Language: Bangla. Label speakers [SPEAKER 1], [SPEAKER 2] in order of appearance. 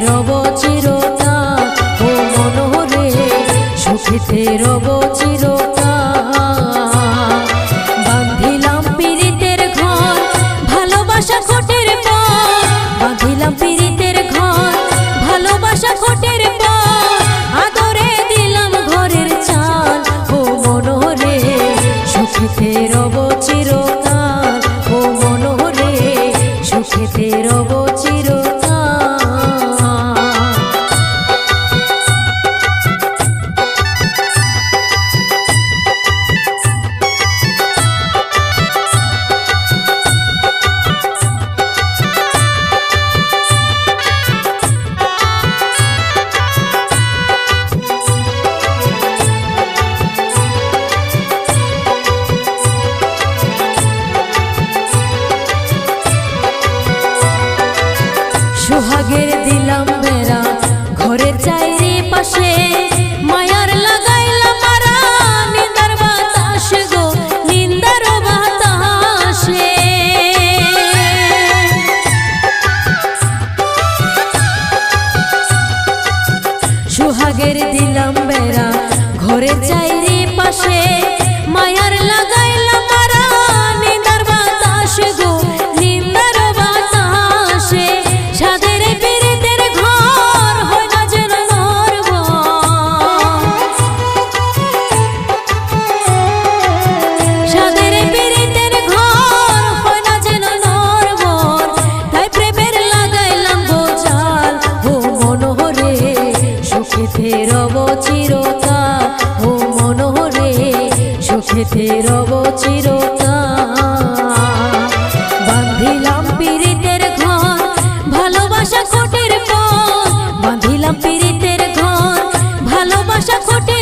[SPEAKER 1] রব চিরতা ও মনোরে সুখীতে রব দিলাম বেড়া। ঘরের চাইরে পাশে, মায়ার লাগাইলাম নিন্দার বাতাস গো, নিন্দার বাতাসে। সোহাগের দিলাম বেড়া। ঘরের চাইরে পাশে, মায়ার লাগাইলাম সুখেতে চিরতা বাঁধিলাম পীড়িতের ঘর ভালোবাসা খোটের পর। বাঁধিলাম পীড়িতের ঘর ভালোবাসা খোটের